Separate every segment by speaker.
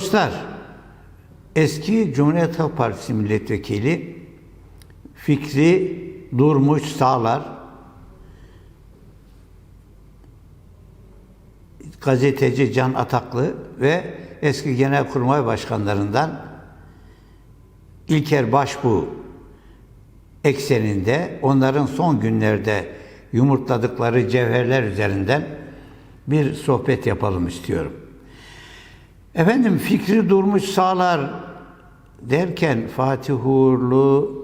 Speaker 1: Dostlar, eski Cumhuriyet Halk Partisi milletvekili Fikri Durmuş Sağlar gazeteci Can Ataklı ve eski Genelkurmay Başkanlarından İlker Başbuğ ekseninde onların son günlerde yumurtladıkları cevherler üzerinden bir sohbet yapalım istiyorum. Efendim fikri durmuş sağlar derken Fatih Uğurlu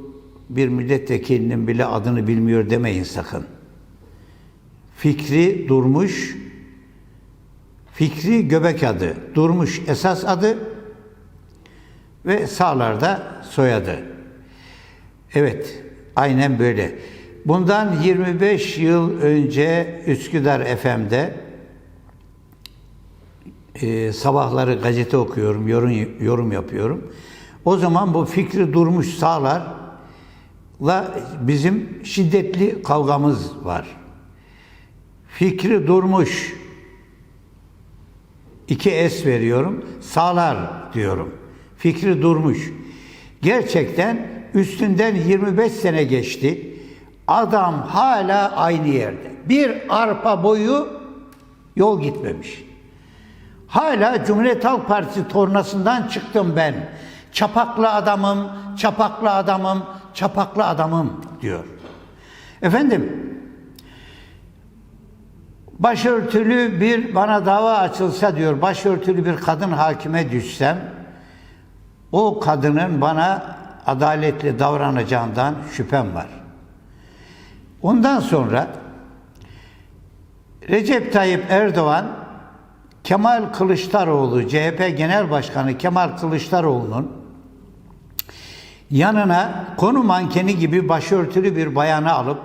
Speaker 1: bir milletvekilinin bile adını bilmiyor demeyin sakın. Fikri durmuş, Fikri göbek adı, durmuş esas adı ve sağlarda soyadı. Evet, aynen böyle. Bundan 25 yıl önce Üsküdar FM'de e, sabahları gazete okuyorum, yorum, yorum yapıyorum. O zaman bu fikri durmuş sağlarla bizim şiddetli kavgamız var. Fikri durmuş iki es veriyorum, sağlar diyorum. Fikri durmuş. Gerçekten üstünden 25 sene geçti. Adam hala aynı yerde. Bir arpa boyu yol gitmemiş. Hala Cumhuriyet Halk Partisi tornasından çıktım ben. Çapaklı adamım, çapaklı adamım, çapaklı adamım diyor. Efendim, başörtülü bir bana dava açılsa diyor, başörtülü bir kadın hakime düşsem, o kadının bana adaletli davranacağından şüphem var. Ondan sonra Recep Tayyip Erdoğan Kemal Kılıçdaroğlu, CHP Genel Başkanı Kemal Kılıçdaroğlu'nun yanına konu mankeni gibi başörtülü bir bayanı alıp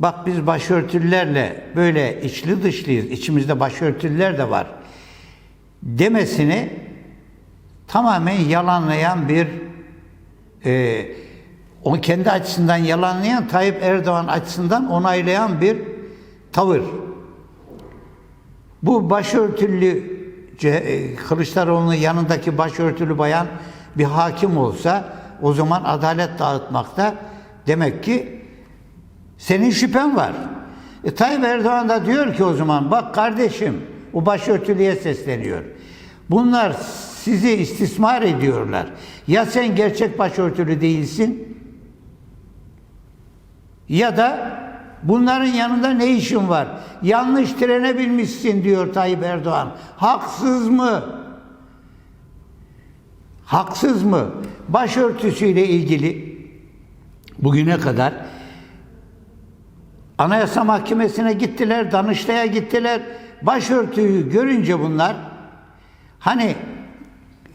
Speaker 1: bak biz başörtülerle böyle içli dışlıyız, içimizde başörtüler de var demesini tamamen yalanlayan bir e, o kendi açısından yalanlayan Tayyip Erdoğan açısından onaylayan bir tavır. Bu başörtülü Kılıçdaroğlu'nun yanındaki başörtülü bayan bir hakim olsa o zaman adalet dağıtmakta demek ki senin şüphen var. E, Tayyip Erdoğan da diyor ki o zaman bak kardeşim o başörtülüye sesleniyor. Bunlar sizi istismar ediyorlar. Ya sen gerçek başörtülü değilsin ya da bunların yanında ne işin var? Yanlış trene binmişsin diyor Tayyip Erdoğan. Haksız mı? Haksız mı? Başörtüsüyle ilgili bugüne kadar Anayasa Mahkemesi'ne gittiler, Danıştay'a gittiler. Başörtüyü görünce bunlar hani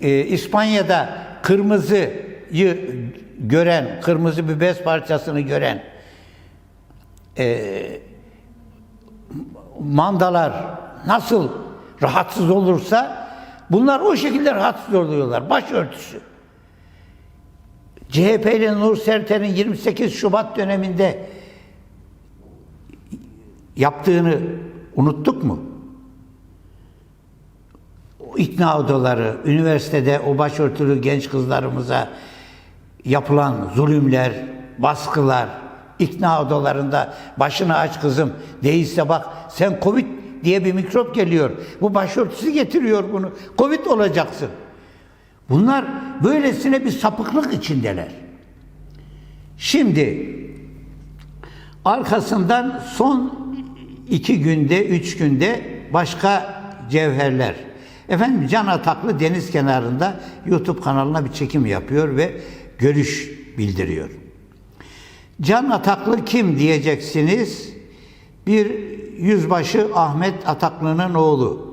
Speaker 1: e, İspanya'da kırmızıyı gören, kırmızı bir bez parçasını gören e, mandalar nasıl rahatsız olursa bunlar o şekilde rahatsız oluyorlar. Başörtüsü. CHP'li Nur Serter'in 28 Şubat döneminde yaptığını unuttuk mu? İkna odaları, üniversitede o başörtülü genç kızlarımıza yapılan zulümler, baskılar, ikna odalarında başını aç kızım değilse bak sen Covid diye bir mikrop geliyor. Bu başörtüsü getiriyor bunu. Covid olacaksın. Bunlar böylesine bir sapıklık içindeler. Şimdi arkasından son iki günde, üç günde başka cevherler. Efendim Can Ataklı deniz kenarında YouTube kanalına bir çekim yapıyor ve görüş bildiriyor. Can Ataklı kim diyeceksiniz? Bir yüzbaşı Ahmet Ataklı'nın oğlu.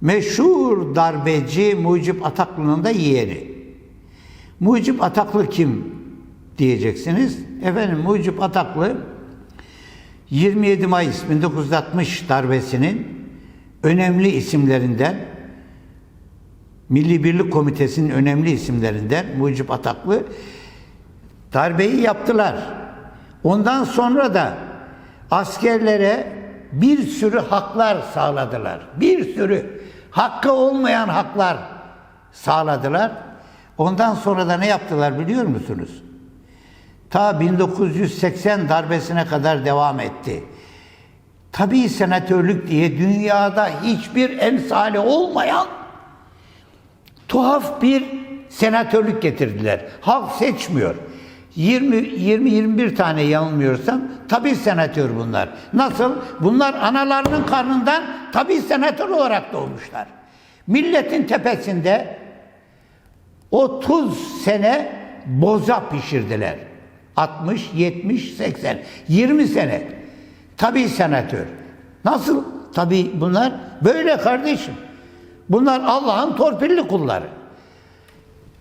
Speaker 1: Meşhur darbeci Mucip Ataklı'nın da yeğeni. Mucip Ataklı kim diyeceksiniz? Efendim Mucip Ataklı 27 Mayıs 1960 darbesinin önemli isimlerinden Milli Birlik Komitesi'nin önemli isimlerinden Mucip Ataklı darbeyi yaptılar. Ondan sonra da askerlere bir sürü haklar sağladılar. Bir sürü Hakkı olmayan haklar sağladılar. Ondan sonra da ne yaptılar biliyor musunuz? Ta 1980 darbesine kadar devam etti. Tabii senatörlük diye dünyada hiçbir emsali olmayan tuhaf bir senatörlük getirdiler. Halk seçmiyor. 20 20 21 tane yanılmıyorsam tabii senatör bunlar. Nasıl? Bunlar analarının karnından tabii senatör olarak doğmuşlar. Milletin tepesinde 30 sene boza pişirdiler. 60, 70, 80, 20 sene. Tabii senatör. Nasıl? Tabii bunlar böyle kardeşim. Bunlar Allah'ın torpilli kulları.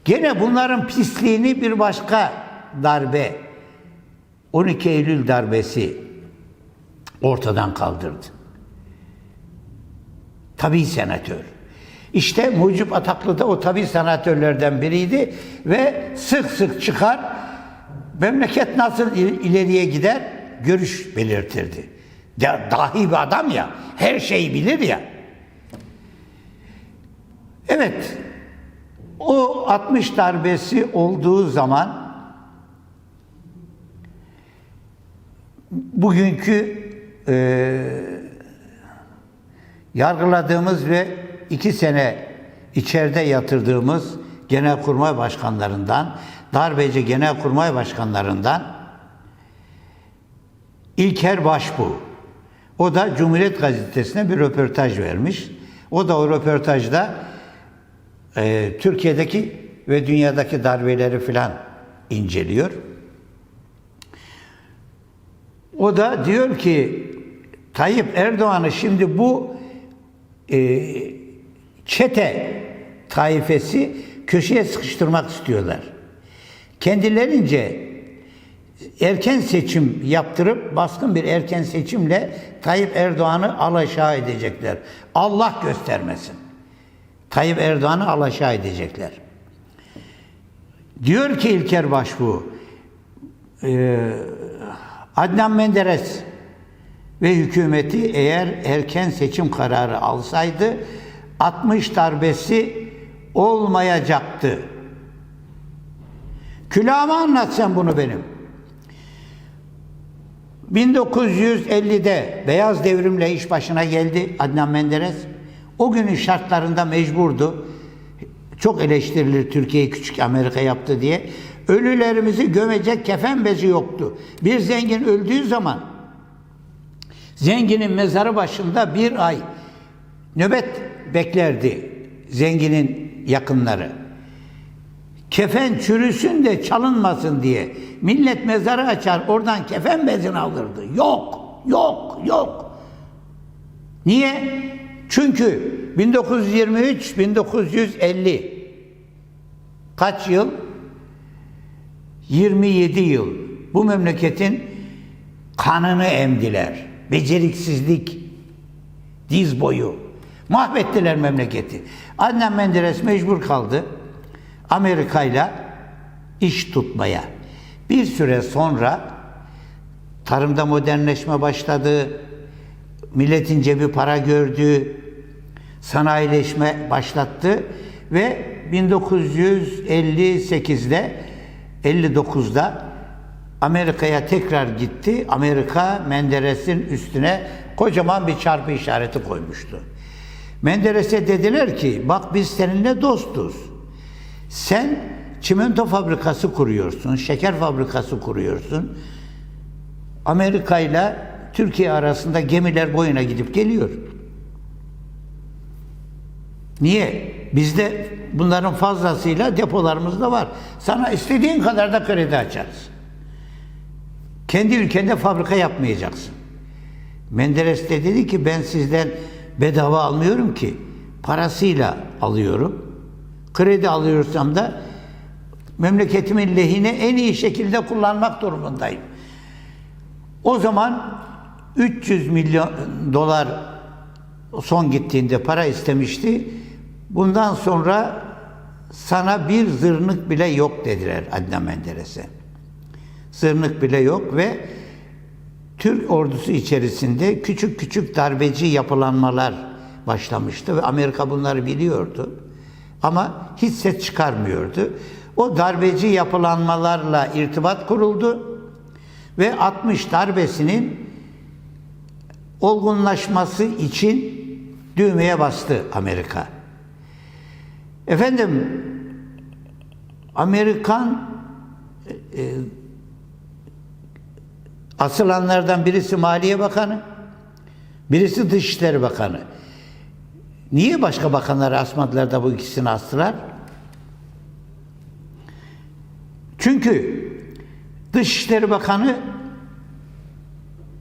Speaker 1: Gene bunların pisliğini bir başka darbe 12 Eylül darbesi ortadan kaldırdı. Tabii senatör. İşte Mucip Ataklı da o tabii senatörlerden biriydi ve sık sık çıkar memleket nasıl il- ileriye gider görüş belirtirdi. Dahi bir adam ya, her şeyi bilir ya. Evet, o 60 darbesi olduğu zaman bugünkü eee yargıladığımız ve iki sene içeride yatırdığımız genelkurmay başkanlarından, darbeci genelkurmay başkanlarından İlker Başbuğ. O da Cumhuriyet Gazetesi'ne bir röportaj vermiş. O da o röportajda e, Türkiye'deki ve dünyadaki darbeleri filan inceliyor. O da diyor ki Tayyip Erdoğan'ı şimdi bu e, çete taifesi köşeye sıkıştırmak istiyorlar. Kendilerince erken seçim yaptırıp baskın bir erken seçimle Tayyip Erdoğan'ı alaşağı edecekler. Allah göstermesin. Tayyip Erdoğan'ı alaşağı edecekler. Diyor ki İlker Başbuğ, e, Adnan Menderes ve hükümeti eğer erken seçim kararı alsaydı 60 darbesi olmayacaktı. Külahıma anlat sen bunu benim. 1950'de Beyaz Devrim'le iş başına geldi Adnan Menderes. O günün şartlarında mecburdu. Çok eleştirilir Türkiye'yi küçük Amerika yaptı diye. Ölülerimizi gömecek kefen bezi yoktu. Bir zengin öldüğü zaman zenginin mezarı başında bir ay nöbet beklerdi zenginin yakınları. Kefen çürüsün de çalınmasın diye millet mezarı açar oradan kefen bezini alırdı. Yok, yok, yok. Niye? Çünkü 1923 1950 kaç yıl? 27 yıl bu memleketin kanını emdiler. Beceriksizlik, diz boyu. Mahvettiler memleketi. Adnan Menderes mecbur kaldı Amerika'yla iş tutmaya. Bir süre sonra tarımda modernleşme başladı. Milletin cebi para gördü. Sanayileşme başlattı ve 1958'de 59'da Amerika'ya tekrar gitti. Amerika Menderes'in üstüne kocaman bir çarpı işareti koymuştu. Menderes'e dediler ki bak biz seninle dostuz. Sen çimento fabrikası kuruyorsun, şeker fabrikası kuruyorsun. Amerika ile Türkiye arasında gemiler boyuna gidip geliyor. Niye? Bizde bunların fazlasıyla depolarımızda var. Sana istediğin kadar da kredi açarız. Kendi ülkende fabrika yapmayacaksın. Menderes de dedi ki ben sizden bedava almıyorum ki. Parasıyla alıyorum. Kredi alıyorsam da memleketimin lehine en iyi şekilde kullanmak durumundayım. O zaman 300 milyon dolar son gittiğinde para istemişti. Bundan sonra sana bir zırnık bile yok dediler Adnan Menderes'e. Zırnık bile yok ve Türk ordusu içerisinde küçük küçük darbeci yapılanmalar başlamıştı ve Amerika bunları biliyordu. Ama hiç ses çıkarmıyordu. O darbeci yapılanmalarla irtibat kuruldu ve 60 darbesinin olgunlaşması için düğmeye bastı Amerika. Efendim Amerikan e, asılanlardan birisi Maliye Bakanı, birisi Dışişleri Bakanı. Niye başka bakanları asmadılar da bu ikisini astılar? Çünkü Dışişleri Bakanı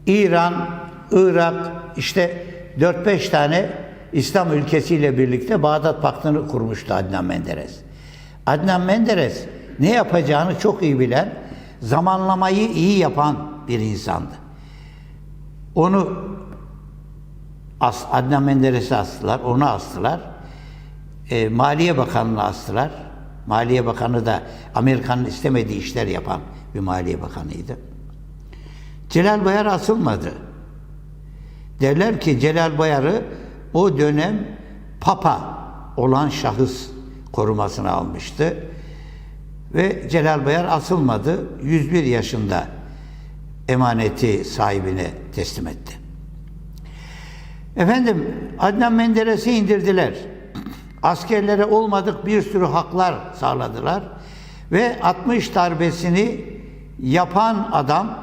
Speaker 1: İran, Irak, işte 4-5 tane İslam ülkesiyle birlikte Bağdat Paktı'nı kurmuştu Adnan Menderes. Adnan Menderes ne yapacağını çok iyi bilen, zamanlamayı iyi yapan bir insandı. Onu as, Adnan Menderes'i astılar, onu astılar. E, Maliye Bakanı'nı astılar. Maliye Bakanı da Amerika'nın istemediği işler yapan bir Maliye Bakanıydı. Celal Bayar asılmadı. Derler ki Celal Bayar'ı o dönem Papa olan şahıs korumasına almıştı. Ve Celal Bayar asılmadı. 101 yaşında emaneti sahibine teslim etti. Efendim Adnan Menderes'i indirdiler. Askerlere olmadık bir sürü haklar sağladılar. Ve 60 darbesini yapan adam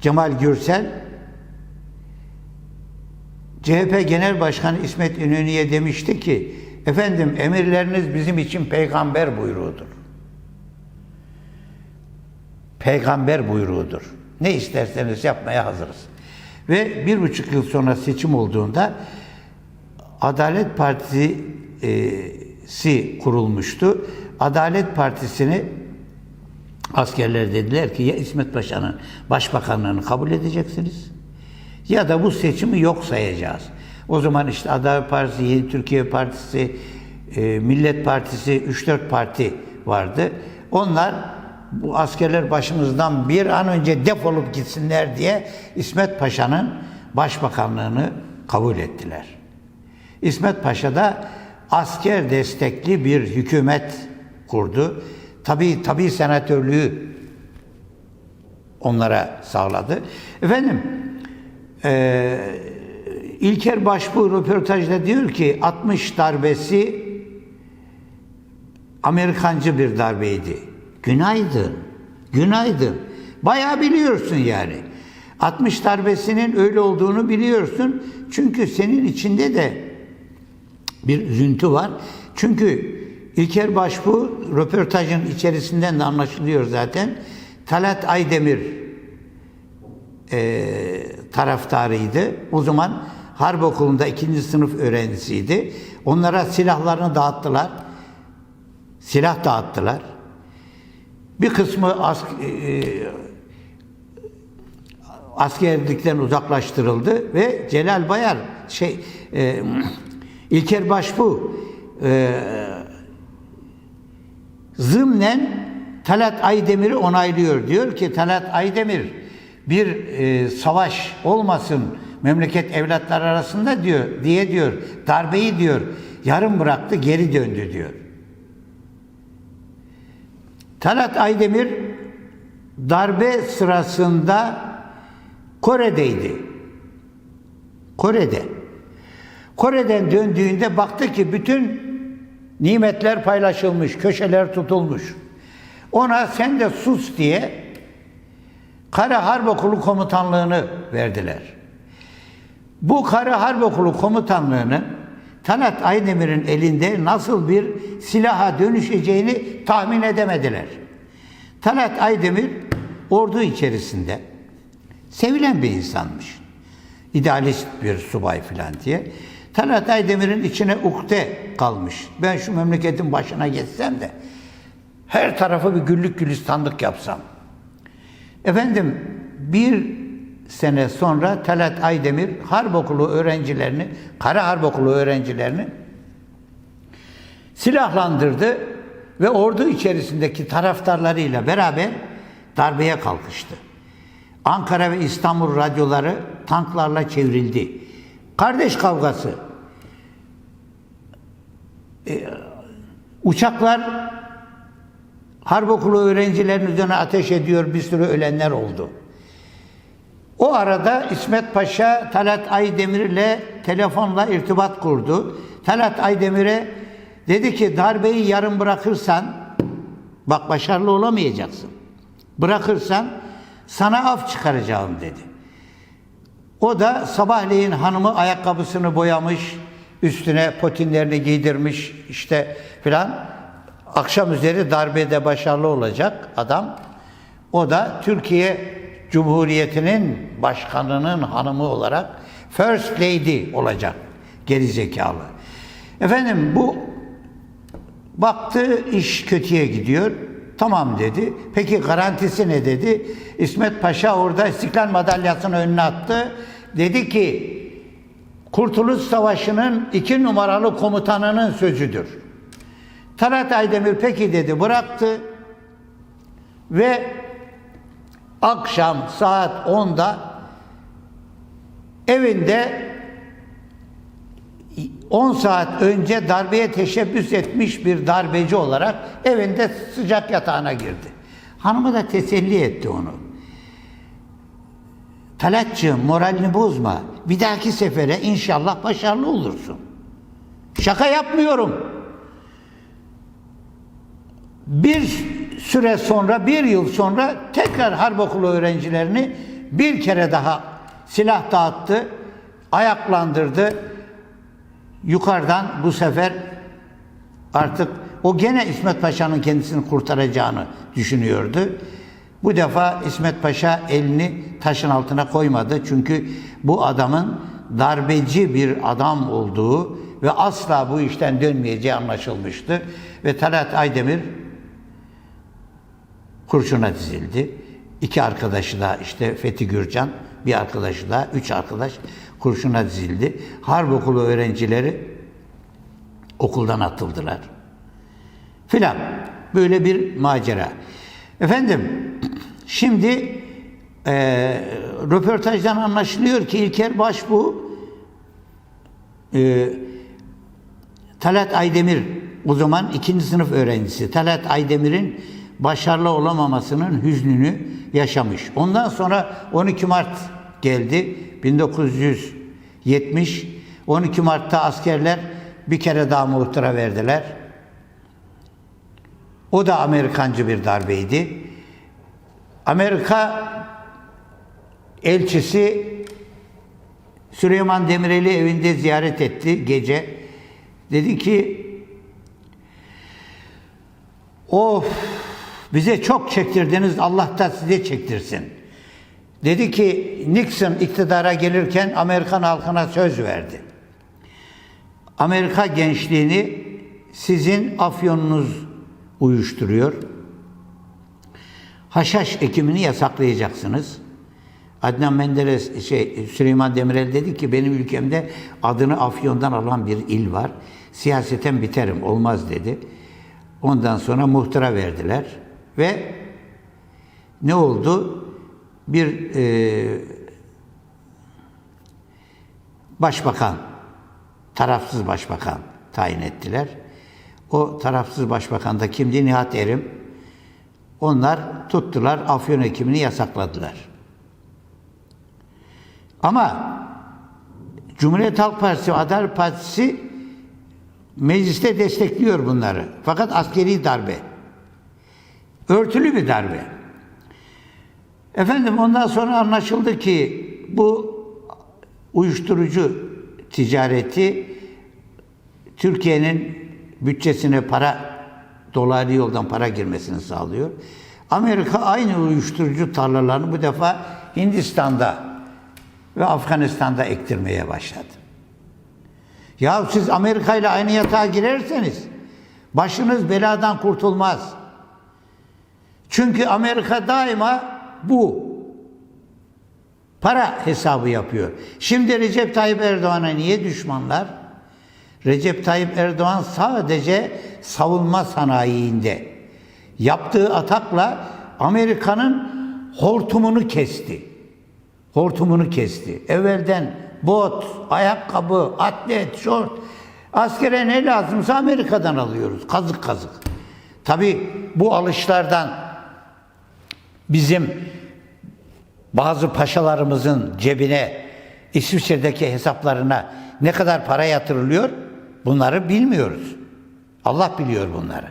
Speaker 1: Cemal Gürsel CHP Genel Başkanı İsmet İnönü'ye demişti ki efendim emirleriniz bizim için peygamber buyruğudur. Peygamber buyruğudur. Ne isterseniz yapmaya hazırız. Ve bir buçuk yıl sonra seçim olduğunda Adalet Partisi kurulmuştu. Adalet Partisi'ni askerler dediler ki ya İsmet Paşa'nın başbakanlığını kabul edeceksiniz ya da bu seçimi yok sayacağız. O zaman işte Adalet Partisi, Yeni Türkiye Partisi, e, Millet Partisi, 3-4 parti vardı. Onlar bu askerler başımızdan bir an önce defolup gitsinler diye İsmet Paşa'nın başbakanlığını kabul ettiler. İsmet Paşa da asker destekli bir hükümet kurdu. Tabii tabii senatörlüğü onlara sağladı. Efendim e, İlker Başbuğ röportajda diyor ki 60 darbesi Amerikancı bir darbeydi. Günaydın. Günaydın. Bayağı biliyorsun yani. 60 darbesinin öyle olduğunu biliyorsun. Çünkü senin içinde de bir üzüntü var. Çünkü İlker Başbuğ röportajın içerisinden de anlaşılıyor zaten. Talat Aydemir e, taraftarıydı. O zaman Harp Okulu'nda ikinci sınıf öğrencisiydi. Onlara silahlarını dağıttılar. Silah dağıttılar. Bir kısmı as, e, askerlikten uzaklaştırıldı ve Celal Bayar şey e, İlker Başbuğ e, zımnen Talat Aydemir'i onaylıyor. Diyor ki Talat Aydemir bir e, savaş olmasın memleket evlatlar arasında diyor diye diyor darbeyi diyor yarım bıraktı geri döndü diyor. Talat Aydemir darbe sırasında Kore'deydi. Kore'de. Kore'den döndüğünde baktı ki bütün nimetler paylaşılmış, köşeler tutulmuş. Ona sen de sus diye Kara Harp Okulu komutanlığını verdiler. Bu Kara Harp Okulu komutanlığının Talat Aydemir'in elinde nasıl bir silaha dönüşeceğini tahmin edemediler. Talat Aydemir ordu içerisinde sevilen bir insanmış. İdealist bir subay filan diye. Talat Aydemir'in içine ukde kalmış. Ben şu memleketin başına geçsem de her tarafı bir güllük gülistanlık yapsam. Efendim bir sene sonra Talat Aydemir Harp Okulu öğrencilerini, Kara Harp Okulu öğrencilerini silahlandırdı ve ordu içerisindeki taraftarlarıyla beraber darbeye kalkıştı. Ankara ve İstanbul radyoları tanklarla çevrildi. Kardeş kavgası. Ee, uçaklar harp okulu öğrencilerin üzerine ateş ediyor. Bir sürü ölenler oldu. O arada İsmet Paşa Talat Aydemir ile telefonla irtibat kurdu. Talat Aydemir'e dedi ki darbeyi yarım bırakırsan bak başarılı olamayacaksın. Bırakırsan sana af çıkaracağım dedi. O da sabahleyin hanımı ayakkabısını boyamış, üstüne potinlerini giydirmiş işte filan. Akşam üzeri darbede başarılı olacak adam. O da Türkiye Cumhuriyeti'nin başkanının hanımı olarak First Lady olacak. Gerizekalı. Efendim bu baktı iş kötüye gidiyor. Tamam dedi. Peki garantisi ne dedi? İsmet Paşa orada İstiklal Madalyası'nı önüne attı. Dedi ki Kurtuluş Savaşı'nın iki numaralı komutanının sözüdür. Talat Aydemir peki dedi bıraktı ve akşam saat 10'da evinde 10 saat önce darbeye teşebbüs etmiş bir darbeci olarak evinde sıcak yatağına girdi. Hanımı da teselli etti onu. Talatçığım moralini bozma. Bir dahaki sefere inşallah başarılı olursun. Şaka yapmıyorum. Bir süre sonra, bir yıl sonra tekrar harp okulu öğrencilerini bir kere daha silah dağıttı, ayaklandırdı. Yukarıdan bu sefer artık o gene İsmet Paşa'nın kendisini kurtaracağını düşünüyordu. Bu defa İsmet Paşa elini taşın altına koymadı. Çünkü bu adamın darbeci bir adam olduğu ve asla bu işten dönmeyeceği anlaşılmıştı. Ve Talat Aydemir kurşuna dizildi. İki arkadaşı da işte Fethi Gürcan, bir arkadaşı da, üç arkadaş kurşuna dizildi. Harp okulu öğrencileri okuldan atıldılar. Filan. Böyle bir macera. Efendim, şimdi e, röportajdan anlaşılıyor ki İlker Başbu e, Talat Aydemir o zaman ikinci sınıf öğrencisi. Talat Aydemir'in başarılı olamamasının hüznünü yaşamış. Ondan sonra 12 Mart geldi. 1970 12 Mart'ta askerler bir kere daha muhtıra verdiler. O da Amerikancı bir darbeydi. Amerika elçisi Süleyman Demirel'i evinde ziyaret etti gece. Dedi ki of bize çok çektirdiniz Allah da size çektirsin. Dedi ki Nixon iktidara gelirken Amerikan halkına söz verdi. Amerika gençliğini sizin afyonunuz uyuşturuyor. Haşhaş ekimini yasaklayacaksınız. Adnan Menderes, şey, Süleyman Demirel dedi ki benim ülkemde adını Afyon'dan alan bir il var. Siyaseten biterim, olmaz dedi. Ondan sonra muhtıra verdiler. Ve ne oldu? Bir e, başbakan, tarafsız başbakan tayin ettiler. O tarafsız başbakan da kimdi? Nihat Erim. Onlar tuttular, afyon ekimini yasakladılar. Ama Cumhuriyet Halk Partisi, Adalet Partisi mecliste destekliyor bunları. Fakat askeri darbe. Örtülü bir darbe. Efendim ondan sonra anlaşıldı ki bu uyuşturucu ticareti Türkiye'nin bütçesine para dolaylı yoldan para girmesini sağlıyor. Amerika aynı uyuşturucu tarlalarını bu defa Hindistan'da ve Afganistan'da ektirmeye başladı. Ya siz Amerika ile aynı yatağa girerseniz başınız beladan kurtulmaz. Çünkü Amerika daima bu para hesabı yapıyor. Şimdi Recep Tayyip Erdoğan'a niye düşmanlar? Recep Tayyip Erdoğan sadece savunma sanayiinde yaptığı atakla Amerika'nın hortumunu kesti. Hortumunu kesti. Evvelden bot, ayakkabı, atlet, şort. Askere ne lazımsa Amerika'dan alıyoruz. Kazık kazık. Tabi bu alışlardan bizim bazı paşalarımızın cebine, İsviçre'deki hesaplarına ne kadar para yatırılıyor bunları bilmiyoruz. Allah biliyor bunları.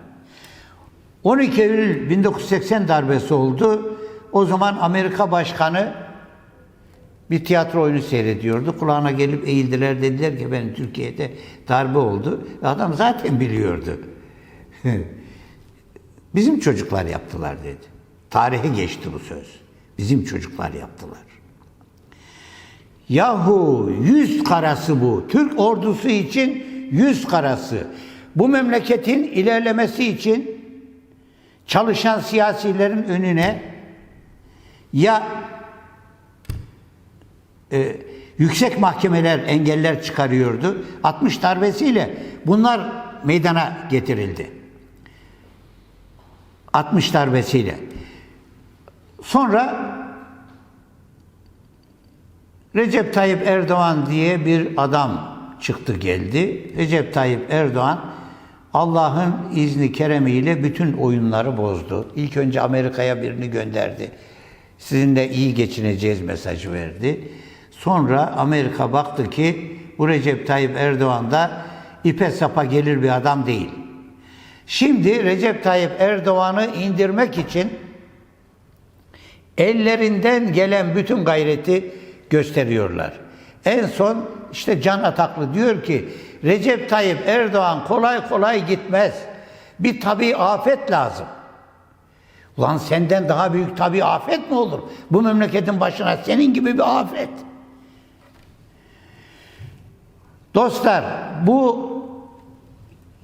Speaker 1: 12 Eylül 1980 darbesi oldu. O zaman Amerika Başkanı bir tiyatro oyunu seyrediyordu. Kulağına gelip eğildiler dediler ki benim Türkiye'de darbe oldu. Adam zaten biliyordu. Bizim çocuklar yaptılar dedi. Tarihe geçti bu söz. Bizim çocuklar yaptılar. Yahu yüz karası bu. Türk ordusu için yüz karası. Bu memleketin ilerlemesi için çalışan siyasilerin önüne ya e, yüksek mahkemeler engeller çıkarıyordu. 60 darbesiyle bunlar meydana getirildi. 60 darbesiyle. Sonra Recep Tayyip Erdoğan diye bir adam çıktı geldi. Recep Tayyip Erdoğan Allah'ın izni keremiyle bütün oyunları bozdu. İlk önce Amerika'ya birini gönderdi. Sizinle iyi geçineceğiz mesajı verdi. Sonra Amerika baktı ki bu Recep Tayyip Erdoğan da ipe sapa gelir bir adam değil. Şimdi Recep Tayyip Erdoğan'ı indirmek için ellerinden gelen bütün gayreti gösteriyorlar. En son işte Can Ataklı diyor ki Recep Tayyip Erdoğan kolay kolay gitmez. Bir tabi afet lazım. Ulan senden daha büyük tabi afet mi olur? Bu memleketin başına senin gibi bir afet. Dostlar bu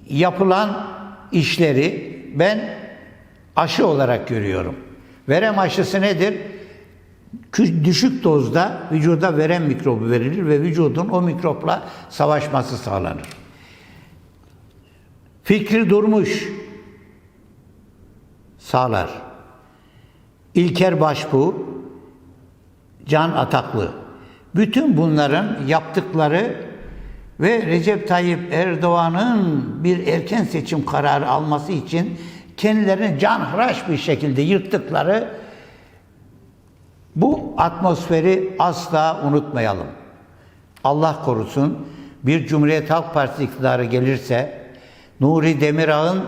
Speaker 1: yapılan işleri ben aşı olarak görüyorum. Verem aşısı nedir? Düşük dozda vücuda verem mikrobu verilir ve vücudun o mikropla savaşması sağlanır. Fikri Durmuş sağlar. İlker Başbuğ, Can Ataklı. Bütün bunların yaptıkları ve Recep Tayyip Erdoğan'ın bir erken seçim kararı alması için kendilerini canhıraş bir şekilde yırttıkları bu atmosferi asla unutmayalım. Allah korusun bir Cumhuriyet Halk Partisi iktidarı gelirse Nuri Demirağ'ın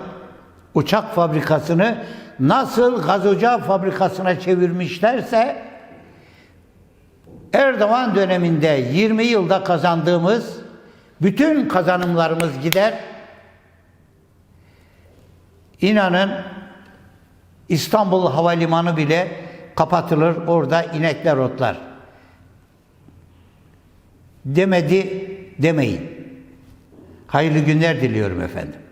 Speaker 1: uçak fabrikasını nasıl gaz ocağı fabrikasına çevirmişlerse Erdoğan döneminde 20 yılda kazandığımız bütün kazanımlarımız gider. İnanın İstanbul Havalimanı bile kapatılır, orada inekler otlar. Demedi demeyin. Hayırlı günler diliyorum efendim.